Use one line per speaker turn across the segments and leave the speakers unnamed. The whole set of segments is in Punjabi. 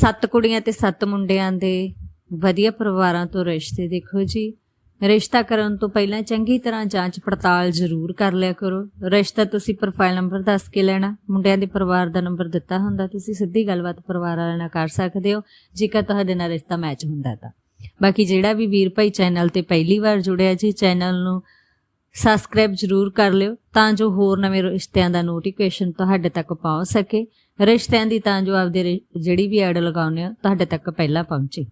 ਸੱਤ ਕੁੜੀਆਂ ਤੇ ਸੱਤ ਮੁੰਡਿਆਂ ਦੇ ਵਧੀਆ ਪਰਿਵਾਰਾਂ ਤੋਂ ਰਿਸ਼ਤੇ ਦੇਖੋ ਜੀ। ਰਿਸ਼ਤਾ ਕਰਨ ਤੋਂ ਪਹਿਲਾਂ ਚੰਗੀ ਤਰ੍ਹਾਂ ਜਾਂਚ ਪੜਤਾਲ ਜ਼ਰੂਰ ਕਰ ਲਿਆ ਕਰੋ। ਰਿਸ਼ਤਾ ਤੁਸੀਂ ਪ੍ਰੋਫਾਈਲ ਨੰਬਰ ਦੱਸ ਕੇ ਲੈਣਾ। ਮੁੰਡਿਆਂ ਦੇ ਪਰਿਵਾਰ ਦਾ ਨੰਬਰ ਦਿੱਤਾ ਹੁੰਦਾ, ਤੁਸੀਂ ਸਿੱਧੀ ਗੱਲਬਾਤ ਪਰਿਵਾਰ ਵਾਲਿਆਂ ਨਾਲ ਕਰ ਸਕਦੇ ਹੋ। ਜੇਕਰ ਤੁਹਾਡੇ ਨਾਲ ਰਿਸ਼ਤਾ ਮੈਚ ਹੁੰਦਾ ਤਾਂ। ਬਾਕੀ ਜਿਹੜਾ ਵੀ ਵੀਰ ਭਾਈ ਚੈਨਲ ਤੇ ਪਹਿਲੀ ਵਾਰ ਜੁੜਿਆ ਜੀ ਚੈਨਲ ਨੂੰ ਸਬਸਕ੍ਰਾਈਬ ਜ਼ਰੂਰ ਕਰ ਲਿਓ ਤਾਂ ਜੋ ਹੋਰ ਨਵੇਂ ਰਿਸ਼ਤਿਆਂ ਦਾ ਨੋਟੀਫਿਕੇਸ਼ਨ ਤੁਹਾਡੇ ਤੱਕ ਪਹੁੰਚ ਸਕੇ। ਰਿਸ਼ਤਿਆਂ ਦੀ ਤਾਂ ਜੋ ਆਪਦੇ ਜਿਹੜੀ ਵੀ ਐਡ ਲਗਾਉਂਦੇ ਹੋ, ਤੁਹਾਡੇ ਤੱਕ ਪਹਿਲਾਂ ਪਹੁੰਚੇ।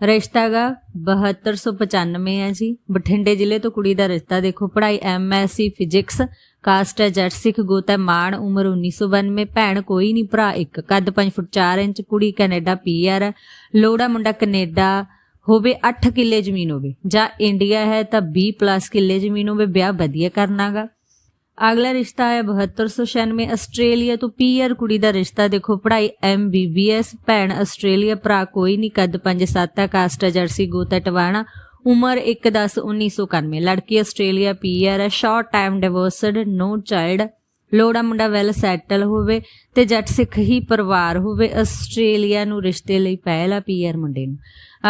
ਰਿਸ਼ਤਾ ਗਾ 7295 ਹੈ ਜੀ। ਬਠਿੰਡੇ ਜ਼ਿਲ੍ਹੇ ਤੋਂ ਕੁੜੀ ਦਾ ਰਿਸ਼ਤਾ ਦੇਖੋ। ਪੜ੍ਹਾਈ ਐਮਐਸਸੀ ਫਿਜ਼ਿਕਸ ਕਾਸਟ ਹੈ, ਜੱਟ, ਸਿੱਖ, ਗੋਤ ਹੈ, ਮਾਣ, ਉਮਰ 1992 ਭੈਣ ਕੋਈ ਨਹੀਂ, ਭਰਾ ਇੱਕ, ਕੱਦ 5 ਫੁੱਟ 4 ਇੰਚ, ਕੁੜੀ ਕੈਨੇਡਾ ਪੀਆਰ ਹੈ ਲੋੜਾ ਮੁੰਡਾ ਕੈਨੇਡਾ ਹੋਵੇ 8 ਕਿੱਲੇ ਜ਼ਮੀਨ ਹੋਵੇ। ਜਾਂ ਇੰਡੀਆ ਹੈ ਤਾਂ 20 ਪਲੱਸ ਕਿੱਲੇ ਜ਼ਮੀਨ ਹੋਵੇ, ਵਿਆਹ ਵਧੀਆ ਕਰਨਾਗਾ। ਅਗਲਾ ਰਿਸ਼ਤਾ ਹੈ 7296 ਆਸਟ੍ਰੇਲੀਆ ਤੋਂ ਪੀਆਰ ਕੁੜੀ ਦਾ ਰਿਸ਼ਤਾ। ਦੇਖੋ, ਪੜ੍ਹਾਈ ਐਮਬੀਬੀਐਸ ਭੈਣ ਆਸਟ੍ਰੇਲੀਆ, ਭਰਾ ਕੋਈ ਨਹੀਂ, ਕੱਦ 5-7 ਕਾਸਟ ਹੈ ਜਰਸੀ ਗੋਤਾ ਟਵਾਣਾ। ਉਮਰ 1-10-1991 ਲੜਕੀ ਆਸਟ੍ਰੇਲੀਆ ਪੀਆਰ ਹੈ short time divorced no child ਲੋੜਾ ਮੁੰਡਾ ਵੈਲ ਸੈਟਲ ਹੋਵੇ ਤੇ ਜੱਟ ਸਿੱਖ ਹੀ ਪਰਿਵਾਰ ਹੋਵੇ, ਆਸਟ੍ਰੇਲੀਆ ਨੂੰ ਰਿਸ਼ਤੇ ਲਈ ਪਹਿਲਾ ਪੀਆਰ ਮੁੰਡੇ ਨੂੰ।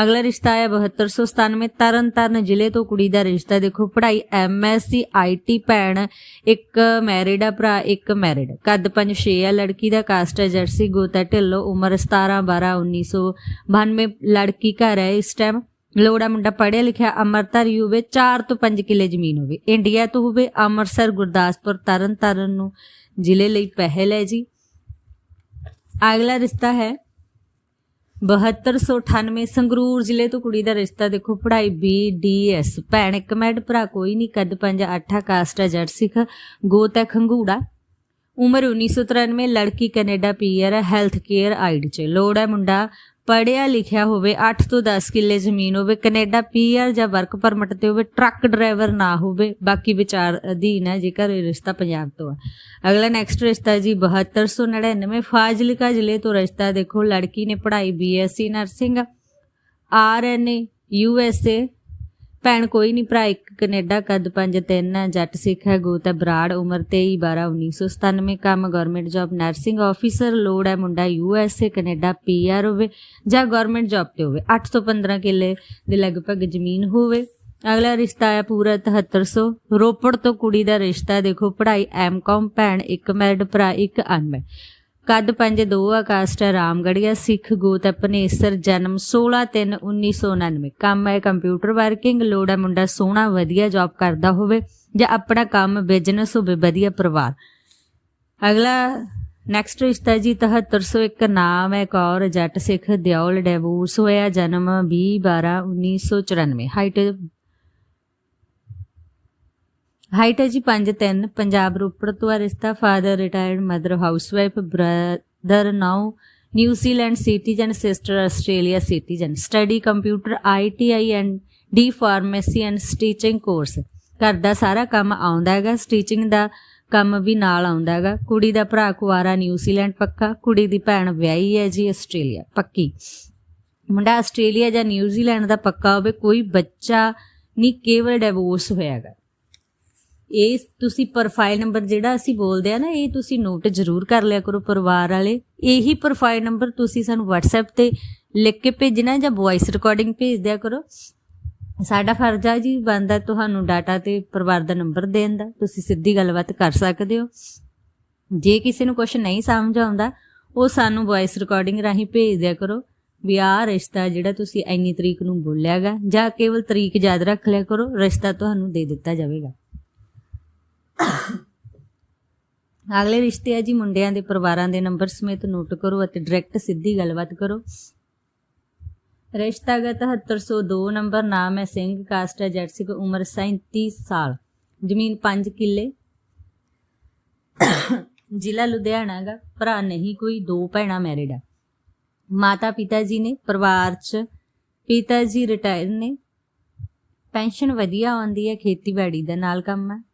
ਅਗਲਾ ਰਿਸ਼ਤਾ ਹੈ 7297 ਤਰਨਤਾਰਨ ਜ਼ਿਲ੍ਹੇ ਤੋਂ। ਕੁੜੀ ਦਾ ਰਿਸ਼ਤਾ ਦੇਖੋ, ਪੜ੍ਹਾਈ ਐਮਐਸਸੀ ਆਈਟੀ ਭੈਣ, ਇੱਕ ਮੈਰਿਡ ਆ ਭਰਾ, ਇੱਕ ਮੈਰਿਡ ਕੱਦ 5-6 ਆ, ਲੜਕੀ ਦਾ ਕਾਸਟ ਹੈ ਜਰਸੀ ਗੋਤਾ ਢਿੱਲੋਂ, ਉਮਰ 17 12 1992 ਲੜਕੀ ਘਰ ਹੈ ਇਸ ਟਾਈਮ ਲੋੜਾ ਮੁੰਡਾ ਪੜ੍ਹਿਆ ਲਿਖਿਆ ਅਮਰਤਾਰੀ ਹੋਵੇ 4 ਤੋਂ 5 ਕਿੱਲੇ ਜ਼ਮੀਨ ਹੋਵੇ। ਇੰਡੀਆ ਤੋਂ ਹੋਵੇ, ਅੰਮ੍ਰਿਤਸਰ, ਗੁਰਦਾਸਪੁਰ, ਤਰਨਤਾਰਨ ਨੂੰ ਜ਼ਿਲ੍ਹੇ ਲਈ ਪਹਿਲ ਹੈ ਜੀ। ਅਗਲਾ ਰਿਸ਼ਤਾ ਹੈ 7298 ਸੰਗਰੂਰ ਜ਼ਿਲ੍ਹੇ ਤੋਂ ਕੁੜੀ ਦਾ ਰਿਸ਼ਤਾ। ਦੇਖੋ, ਪੜ੍ਹਾਈ ਬੀ ਡੀ ਐਸ ਭੈਣ ਇੱਕ ਮੈਡ, ਭਰਾ ਕੋਈ ਨਹੀਂ। ਕੱਦ 5 8 ਕਾਸਟ ਹੈ ਜੱਟ ਸਿੱਖ। ਗੋਤ ਹੈ ਖੰਗੂੜਾ। ਉਮਰ 1993 ਲੜਕੀ ਕੈਨੇਡਾ ਪੀਆਰ ਹੈ ਹੈਲਥ ਕੇਅਰ ਆਈਡ ਚ। ਲੋੜ ਹੈ ਮੁੰਡਾ ਪੜਿਆ ਲਿਖਿਆ ਹੋਵੇ 8 ਤੋਂ 10 ਕਿੱਲੇ ਜ਼ਮੀਨ ਹੋਵੇ, ਕੈਨੇਡਾ ਪੀਆਰ ਜਾਂ ਵਰਕ ਪਰਮਿਟ ਤੇ ਹੋਵੇ, ਟਰੱਕ ਡਰਾਈਵਰ ਨਾ ਹੋਵੇ, ਬਾਕੀ ਵਿਚਾਰ ਅਧੀਨ ਹੈ, ਜੇਕਰ ਇਹ ਰਿਸ਼ਤਾ ਪੰਜਾਬ ਤੋਂ ਹੈ ਅਗਲਾ ਨੈਕਸਟ ਰਿਸ਼ਤਾ ਜੀ 7299 ਫਾਜ਼ਿਲਕਾ ਜ਼ਿਲ੍ਹੇ ਤੋਂ ਰਿਸ਼ਤਾ ਦੇਖੋ, ਲੜਕੀ ਨੇ ਪੜ੍ਹਾਈ ਬੀਐਸਸੀ ਨਰਸਿੰਗ ਆਰਐਨਏ, ਯੂਐਸਏ ਭੈਣ ਕੋਈ ਨਹੀਂ ਭਰਾ, ਇੱਕ ਕੈਨੇਡਾ ਕੱਦ 5-3 ਜੱਟ ਸਿੱਖ ਹੈ, ਗੋਤ ਹੈ, ਬਰਾੜ, ਉਮਰ 23 12 1997 ਕੰਮ ਗਵਰਨਮੈਂਟ ਜੌਬ ਨਰਸਿੰਗ ਆਫੀਸਰ ਲੋੜ ਹੈ ਮੁੰਡਾ U S USA Canada PR ਹੋਵੇ ਜਾਂ ਗਵਰਨਮੈਂਟ ਜੌਬ ਤੇ ਹੋਵੇ। 8 ਤੋਂ 15 ਕਿੱਲੇ ਦੇ ਲਗਭਗ ਜ਼ਮੀਨ ਹੋਵੇ। ਅਗਲਾ ਰਿਸ਼ਤਾ ਹੈ ਪੂਰਾ 7300 ਰੋਪੜ ਤੋਂ ਕੁੜੀ ਦਾ ਰਿਸ਼ਤਾ ਦੇਖੋ, ਪੜ੍ਹਾਈ ਐਮਕਾਮ ਭੈਣ ਇੱਕ ਮੈਰਿਡ ਭਰਾ ਇੱਕ ਅਨਮੈਰਿਡ ਕੱਦ 5-2 ਆਕਾਸਟ ਰਾਮਗੜੀਆ ਸਿੱਖ ਗੋਤ ਹੈ ਜਨਮ 16-3-1999 ਕੰਮ ਹੈ ਕੰਪਿਊਟਰ ਵਰਕਿੰਗ, ਲੋੜ ਹੈ ਮੁੰਡਾ ਸੋਹਣਾ, ਵਧੀਆ ਜੌਬ ਕਰਦਾ ਹੋਵੇ ਜਾਂ ਆਪਣਾ ਕੰਮ ਬਿਜ਼ਨਸ ਹੋਵੇ, ਵਧੀਆ ਪਰਿਵਾਰ। ਅਗਲਾ ਨੈਕਸਟ ਰਿਸ਼ਤਾ ਜੀ 7301 ਨਾਮ ਹੈ ਕੌਰ, ਜੱਟ ਸਿੱਖ, ਦਿਓਲ ਡਿਵੋਰਸ ਹੋਇਆ, ਜਨਮ 20-12-1994 ਹਾਈਟ ਹਾਈਟ ਹੈ ਜੀ 5'3 ਪੰਜਾਬ ਰੋਪੜ ਤੋਂ ਆ ਰਿਸ਼ਤਾ father retired mother housewife brother now New Zealand citizen sister Australia citizen study computer ITI and D pharmacy and stitching course ਘਰ ਦਾ ਸਾਰਾ ਕੰਮ ਆਉਂਦਾ ਹੈਗਾ ਸਟੀਚਿੰਗ ਦਾ ਕੰਮ ਵੀ ਨਾਲ ਆਉਂਦਾ ਹੈਗਾ। ਕੁੜੀ ਦਾ ਭਰਾ ਕੁਵਾਰਾ ਨਿਊਜ਼ੀਲੈਂਡ ਪੱਕਾ, ਕੁੜੀ ਦੀ ਭੈਣ ਵਿਆਹੀ ਹੈ ਜੀ ਆਸਟ੍ਰੇਲੀਆ ਪੱਕੀ। ਮੁੰਡਾ ਆਸਟ੍ਰੇਲੀਆ ਜਾਂ ਨਿਊਜ਼ੀਲੈਂਡ ਦਾ ਪੱਕਾ ਹੋਵੇ, ਕੋਈ ਬੱਚਾ ਨਹੀਂ ਕੇਵਲ ਡਿਵੋਰਸ ਹੋਇਆਗਾ ਇਹ ਤੁਸੀਂ ਪ੍ਰੋਫਾਈਲ ਨੰਬਰ ਜਿਹੜਾ ਅਸੀਂ ਬੋਲਦੇ ਆ ਨਾ, ਇਹ ਤੁਸੀਂ ਨੋਟ ਜ਼ਰੂਰ ਕਰ ਲਿਆ ਕਰੋ ਪਰਿਵਾਰ ਵਾਲੇ। ਇਹੀ ਪ੍ਰੋਫਾਈਲ ਨੰਬਰ ਤੁਸੀਂ ਸਾਨੂੰ WhatsApp ਤੇ ਲਿਖ ਕੇ ਭੇਜਣਾ ਜਾਂ ਵੌਇਸ ਰਿਕਾਰਡਿੰਗ ਭੇਜ ਦਿਆ ਕਰੋ। ਸਾਡਾ ਫਰਜ਼ ਆ ਜੀ ਬੰਦਾ ਤੁਹਾਨੂੰ ਡਾਟਾ ਤੇ ਪਰਿਵਾਰ ਦਾ ਨੰਬਰ ਦੇਣ ਦਾ। ਤੁਸੀਂ ਸਿੱਧੀ ਗੱਲਬਾਤ ਕਰ ਸਕਦੇ ਹੋ। ਜੇ ਕਿਸੇ ਨੂੰ ਕੁਝ ਨਹੀਂ ਸਮਝ ਆਉਂਦਾ, ਉਹ ਸਾਨੂੰ ਵੌਇਸ ਰਿਕਾਰਡਿੰਗ ਰਾਹੀਂ ਭੇਜ ਦਿਆ ਕਰੋ ਵੀ ਆਹ ਰਿਸ਼ਤਾ ਜਿਹੜਾ ਤੁਸੀਂ ਇੰਨੀ ਤਰੀਕ ਨੂੰ ਬੋਲਿਆਗਾ ਜਾਂ ਕੇਵਲ ਤਰੀਕ ਯਾਦ ਰੱਖ ਲਿਆ ਕਰੋ, ਰਿਸ਼ਤਾ ਤੁਹਾਨੂੰ ਦੇ ਦਿੱਤਾ ਜਾਵੇਗਾ। ਅਗਲੇ ਰਿਸ਼ਤੇ ਆ ਜੀ, ਮੁੰਡਿਆਂ ਦੇ ਪਰਿਵਾਰਾਂ ਦੇ ਨੰਬਰ ਸਮੇਤ ਨੋਟ ਕਰੋ ਅਤੇ ਡਾਇਰੈਕਟ ਸਿੱਧੀ ਗੱਲਬਾਤ ਕਰੋ। ਰਿਸ਼ਤਾਗਤ 7302 ਨੰਬਰ ਨਾਮ ਹੈ ਸਿੰਘ ਕਾਸਟ ਹੈ ਜੱਟ ਉਮਰ 37 ਸਾਲ, ਜ਼ਮੀਨ 5 ਕਿੱਲੇ। ਜ਼ਿਲ੍ਹਾ ਲੁਧਿਆਣਾ ਦਾ, ਭਰਾ ਨਹੀਂ ਕੋਈ, ਦੋ ਭੈਣਾਂ ਮੈਰਿਡ ਆ। ਮਾਤਾ ਪਿਤਾ ਜੀ ਨੇ, ਪਰਿਵਾਰ 'ਚ ਪਿਤਾ ਜੀ ਰਿਟਾਇਰ ਨੇ। ਪੈਨਸ਼ਨ ਵਧੀਆ ਆਉਂਦੀ ਹੈ, ਖੇਤੀਬਾੜੀ ਦਾ ਨਾਲ ਕੰਮ ਹੈ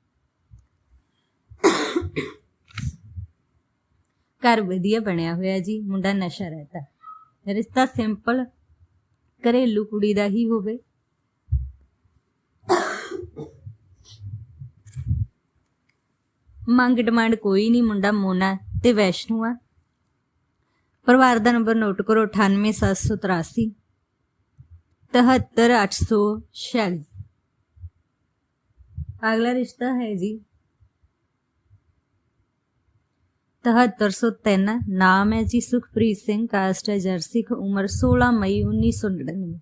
ਘਰ ਵਧੀਆ ਬਣਿਆ ਹੋਇਆ ਜੀ, ਮੁੰਡਾ ਨਸ਼ਾ ਰਹਿਤਾ ਰਿਸ਼ਤਾ ਸਿੰਪਲ ਘਰੇਲੂ ਕੁੜੀ ਦਾ ਹੀ ਹੋਵੇ। ਮੰਗ ਡਿਮਾਂਡ ਕੋਈ ਨਹੀਂ, ਮੁੰਡਾ ਮੋਨਾ ਤੇ ਵੈਸ਼ਨੂ ਆ। ਪਰਿਵਾਰ ਦਾ ਨੰਬਰ ਨੋਟ ਕਰੋ 98783 73846 ਅਗਲਾ ਰਿਸ਼ਤਾ ਹੈ ਜੀ 7303 ਨਾਮ ਹੈ ਜੀ ਸੁਖਪ੍ਰੀਤ ਸਿੰਘ ਕਾਸਟ ਹੈ ਜਰਸਿਕ ਉਮਰ 16 ਮਈ 1999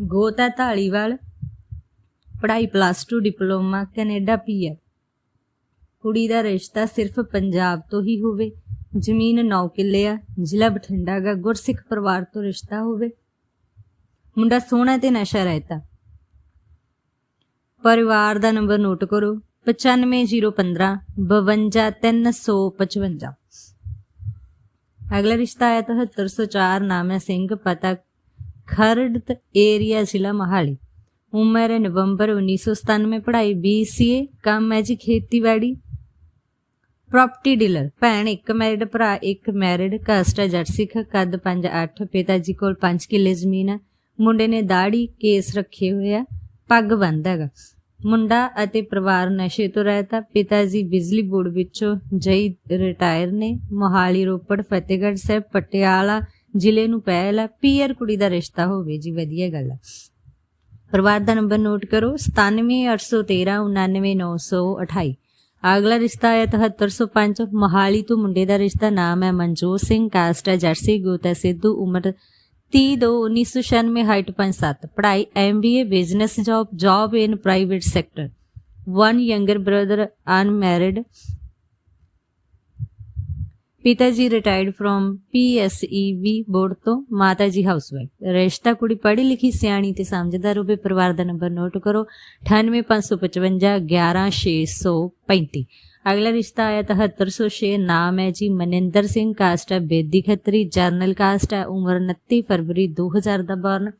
ਗੋਤਾ ਢਾਲੀਵਾਲ ਪੜ੍ਹਾਈ ਪਲੱਸ 2 ਡਿਪਲੋਮਾ, ਕੈਨੇਡਾ ਪੀਆਰ ਕੁੜੀ ਦਾ ਰਿਸ਼ਤਾ ਸਿਰਫ ਪੰਜਾਬ ਤੋਂ ਹੀ ਹੋਵੇ, ਜ਼ਮੀਨ 9 ਕਿੱਲੇ ਆ, ਜ਼ਿਲ੍ਹਾ ਬਠਿੰਡਾ ਦਾ ਗੁਰਸਿੱਖ ਪਰਿਵਾਰ ਤੋਂ ਰਿਸ਼ਤਾ ਹੋਵੇ। ਮੁੰਡਾ ਸੋਹਣਾ ਤੇ ਨਸ਼ਾ ਰਹਿਤਾ। ਪਰਿਵਾਰ ਦਾ ਨੰਬਰ ਨੋਟ ਕਰੋ 95015 52355 ਅਗਲਾ ਰਿਸ਼ਤਾ ਆਇਆ 7304 ਨਾਮ ਹੈ ਸਿੰਘ, ਪਤਾ ਖਰੜ ਏਰੀਆ, ਜ਼ਿਲ੍ਹਾ ਮਹਾਲੀ। ਉਮਰ ਹੈ ਨਵੰਬਰ 1997 ਪੜ੍ਹਾਈ BCA ਕੰਮ ਹੈ ਜੀ ਖੇਤੀਬਾੜੀ। ਪ੍ਰਾਪਰਟੀ ਡੀਲਰ ਭੈਣ ਇੱਕ ਮੈਰਿਡ ਭਰਾ ਇੱਕ ਮੈਰਿਡ ਕਾਸਟ ਹੈ ਜੱਟ ਸਿੱਖ, ਕੱਦ 5'8 ਪਿਤਾ ਜੀ ਕੋਲ 5 ਕਿੱਲੇ ਜ਼ਮੀਨ ਹੈ। ਮੁੰਡੇ ਨੇ ਦਾੜੀ ਕੇਸ ਰੱਖੇ ਹੋਏ ਆ ਪੱਗ ਬੰਦ ਹੈਗਾ। ਮੁੰਡਾ ਅਤੇ ਪਰਿਵਾਰ ਨਸ਼ੇ ਤੋਂ ਰਹਿਤਾ। ਪਿਤਾ ਜੀ ਬਿਜਲੀ ਬੋਰਡ ਵਿੱਚੋਂ ਜਈ ਰਿਟਾਇਰ ਨੇ। ਮੋਹਾਲੀ, ਰੋਪੜ, ਫਤਿਹਗੜ੍ਹ ਸਾਹਿਬ, ਪਟਿਆਲਾ ਜ਼ਿਲ੍ਹੇ ਨੂੰ ਪਹਿਲਾ ਪੀਅਰ ਕੁੜੀ ਦਾ ਰਿਸ਼ਤਾ ਹੋਵੇ ਜੀ, ਵਧੀਆ ਗੱਲ ਹੈ ਪਰਿਵਾਰ ਦਾ ਨੰਬਰ ਨੋਟ ਕਰੋ 97813 99928 ਅਗਲਾ ਰਿਸ਼ਤਾ ਹੈ 7305 ਮੋਹਾਲੀ ਤੋਂ ਮੁੰਡੇ ਦਾ ਰਿਸ਼ਤਾ ਨਾਮ ਹੈ ਮਨਜੋਤ ਸਿੰਘ। ਕਾਸਟ ਹੈ ਜਰਸੀ ਗੋਤਾ ਸਿੱਧੂ, ਉਮਰ 30 ਦੋ 1996 ਹਾਈਟ 57 ਪੜ੍ਹਾਈ MBA business job job in private sector one younger brother unmarried ਪਿਤਾ ਜੀ ਰਿਟਾਇਰਡ ਫਰੋਮ ਪੀਐਸਈਵੀ ਬੋਰਡ ਤੋਂ ਮਾਤਾ ਜੀ ਹਾਊਸਵਾਈਫ ਰਿਸ਼ਤਾ ਕੁੜੀ ਪੜ੍ਹੀ ਲਿਖੀ, ਸਿਆਣੀ ਤੇ ਸਮਝਦਾਰ ਹੋਵੇ, ਪਰਿਵਾਰ ਦਾ ਨੰਬਰ ਨੋਟ ਕਰੋ 98555 11635 ਅਗਲਾ ਰਿਸ਼ਤਾ ਆਇਆ 7306 ਨਾਮ ਹੈ ਜੀ ਮਨਿੰਦਰ ਸਿੰਘ ਕਾਸਟ ਹੈ ਬੇਦੀ ਖੱਤਰੀ ਜਰਨਲ ਕਾਸਟ ਹੈ ਉਮਰ 29 ਫਰਵਰੀ 2000 ਦਾ ਬਰਨ।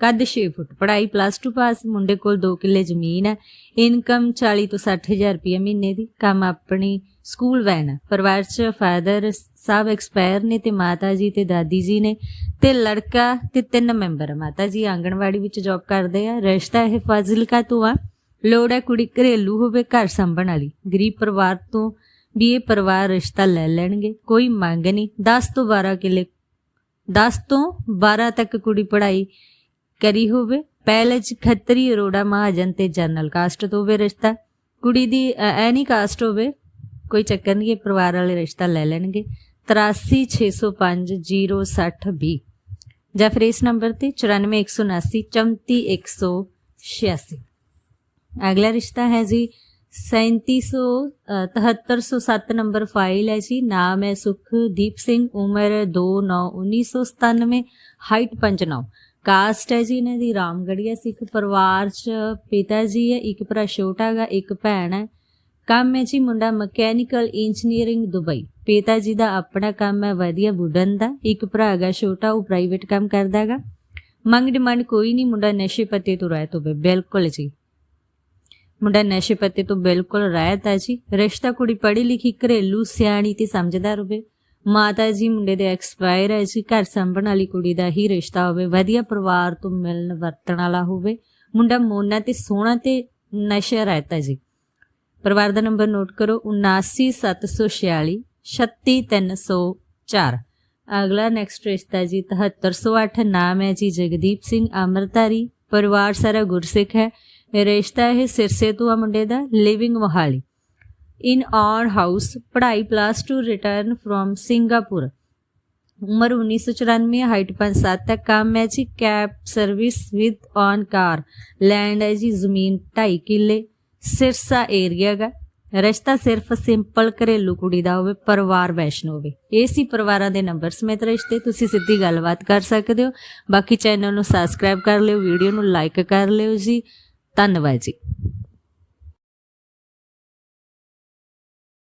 ਕੱਦ 6 ਫੁੱਟ, ਪੜ੍ਹਾਈ ਪਲੱਸ 2 ਪਾਸ ਮੁੰਡੇ ਕੋਲ 2 ਕਿੱਲੇ ਜ਼ਮੀਨ ਹੈ। ਇਨਕਮ 40 ਤੋਂ 60000 ਰੁਪਏ ਮਹੀਨੇ ਦੀ, ਕੰਮ ਆਪਣੀ ਸਕੂਲ ਵੈਨ ਪਰਿਵਾਰ 'ਚ ਫਾਦਰ ਸਾਹਿਬ ਐਕਸਪਾਇਰ ਨੇ ਤੇ ਮਾਤਾ ਜੀ ਤੇ ਦਾਦੀ ਜੀ ਨੇ ਤੇ ਲੜਕਾ ਤੇ ਤਿੰਨ ਮੈਂਬਰ ਮਾਤਾ ਜੀ ਆਂਗਣਵਾੜੀ ਵਿੱਚ ਜੌਬ ਕਰਦੇ ਆ। ਰਿਸ਼ਤਾ ਇਹ ਫਾਜ਼ਿਲਕਾ ਤੋਂ ਆ। ਲੋੜ ਹੈ ਕੁੜੀ ਘਰੇਲੂ ਹੋਵੇ, ਘਰ ਸੰਭਣ ਵਾਲੀ। ਗਰੀਬ ਪਰਿਵਾਰ ਤੋਂ ਵੀ ਇਹ ਪਰਿਵਾਰ ਰਿਸ਼ਤਾ ਲੈ ਲੈਣਗੇ। ਕੋਈ ਮੰਗ ਨਹੀਂ। 10 ਤੋਂ 12 ਕਿਲੇ 10 ਤੋਂ 12 ਤੱਕ ਕੁੜੀ ਪੜ੍ਹਾਈ ਕਰੀ ਹੋਵੇ। ਪਹਿਲੇ ਚ ਖੱਤਰੀ ਅਰੋੜਾ ਮਹਾਜਨ ਤੇ ਜਨਰਲ ਕਾਸਟ ਤੋਂ ਹੋਵੇ ਰਿਸ਼ਤਾ। ਕੁੜੀ ਦੀ ਐਨੀ ਕਾਸਟ ਹੋਵੇ, ਕੋਈ ਚੱਕਰ ਨਹੀਂ, ਇਹ ਪਰਿਵਾਰ ਵਾਲੇ ਰਿਸ਼ਤਾ ਲੈ ਲੈਣਗੇ। 83605 06020 ਜਾਂ ਫਿਰ ਇਸ ਨੰਬਰ ਤੇ 94179 34186 ਅਗਲਾ ਰਿਸ਼ਤਾ ਹੈ ਜੀ 3707 ਨੰਬਰ ਫਾਈਲ ਹੈ ਜੀ। ਨਾਮ ਹੈ ਸੁਖਦੀਪ ਸਿੰਘ, ਉਮਰ 291997 ਹਾਈਟ 59 ਕਾਸਟ ਹੈ ਜੀ ਇਹਨਾਂ ਦੀ ਰਾਮਗੜੀਆ ਸਿੱਖ ਪਰਿਵਾਰ ਚ ਪਿਤਾ ਜੀ ਹੈ, ਇੱਕ ਭਰਾ ਛੋਟਾ ਹੈਗਾ, ਇੱਕ ਭੈਣ ਹੈ। ਕੰਮ ਹੈ ਜੀ ਮੁੰਡਾ ਮਕੈਨੀਕਲ ਇੰਜੀਨੀਅਰਿੰਗ ਦੁਬਈ। ਪਿਤਾ ਜੀ ਦਾ ਆਪਣਾ ਕੰਮ ਹੈ ਵਧੀਆ ਵੁਡਨ ਦਾ, ਇੱਕ ਭਰਾ ਹੈਗਾ ਛੋਟਾ, ਉਹ ਪ੍ਰਾਈਵੇਟ ਕੰਮ ਕਰਦਾ ਹੈਗਾ। ਮੰਗ ਡਿਮਾਂਡ ਕੋਈ ਨਹੀਂ, ਮੁੰਡਾ ਨਸ਼ੇ ਪੱਤੇ ਤੋਂ ਰਹਿਤ ਹੋਵੇ ਬਿਲਕੁਲ ਜੀ। ਮੁੰਡਾ ਨਸ਼ੇ ਪੱਤੇ ਤੋਂ ਬਿਲਕੁਲ ਰਹਿਤ ਹੈ ਜੀ। ਰਿਸ਼ਤਾ ਕੁੜੀ ਪੜ੍ਹੀ ਲਿਖੀ ਘਰੇਲੂ ਸਿਆਣੀ ਤੇ ਸਮਝਦਾਰ ਹੋਵੇ ਮਾਤਾ ਜੀ ਮੁੰਡੇ ਦੇ ਐਕਸਪਾਇਰ ਹੈ ਜੀ। ਘਰ ਸੰਭਣ ਵਾਲੀ ਕੁੜੀ ਦਾ ਹੀ ਰਿਸ਼ਤਾ ਹੋਵੇ, ਵਧੀਆ ਪਰਿਵਾਰ ਤੋਂ ਮਿਲਣ ਵਰਤਣ ਵਾਲਾ ਹੋਵੇ। ਮੁੰਡਾ ਮੋਨਾ ਤੇ ਸੋਹਣਾ ਤੇ ਨਸ਼ਾ ਰਹਿਤਾ ਜੀ। ਪਰਿਵਾਰ ਦਾ ਨੰਬਰ ਨੋਟ ਕਰੋ 79746 36304 ਅਗਲਾ ਨੈਕਸਟ ਰਿਸ਼ਤਾ ਜੀ 7308 ਨਾਮ ਹੈ ਜੀ ਜਗਦੀਪ ਸਿੰਘ ਅਮਰਤਾਰੀ ਪਰਿਵਾਰ ਸਾਰਾ ਗੁਰਸਿੱਖ ਹੈ। ਇਹ ਰਿਸ਼ਤਾ ਇਹ ਸਿਰਸੇ ਤੋਂ ਆ ਮੁੰਡੇ ਦਾ living Mohali in our house ਪੜ੍ਹਾਈ ਪਲੱਸ 2 ਰਿਟਰਨ ਫਰੋਮ ਸਿੰਗਾਪੁਰ ਉਮਰ 1994 ਹਾਈਟ 57 ਤੱਕ ਕੰਮ ਹੈ ਜੀ cab service with own car land ਹੈ ਜੀ, ਜ਼ਮੀਨ 2.5 ਕਿੱਲੇ। ਸਿਰਸਾ ਏਰੀਆ ਦਾ ਰਿਸ਼ਤਾ ਸਿਰਫ ਸਿੰਪਲ ਘਰੇਲੂ ਕੁੜੀ ਦਾ ਹੋਵੇ, ਪਰਿਵਾਰ ਵੈਸ਼ਨੋ ਹੋਵੇ। ਇਹ ਸੀ ਪਰਿਵਾਰਾਂ ਦੇ ਨੰਬਰ ਸਮੇਤ ਰਿਸ਼ਤੇ ਤੁਸੀਂ ਸਿੱਧੀ ਗੱਲਬਾਤ ਕਰ ਸਕਦੇ ਹੋ। ਬਾਕੀ ਚੈਨਲ ਨੂੰ ਸਬਸਕ੍ਰਾਈਬ ਕਰ ਲਿਓ ਵੀਡੀਓ ਨੂੰ ਲਾਈਕ ਕਰ ਲਿਓ ਜੀ। ਧੰਨਵਾਦ ਜੀ।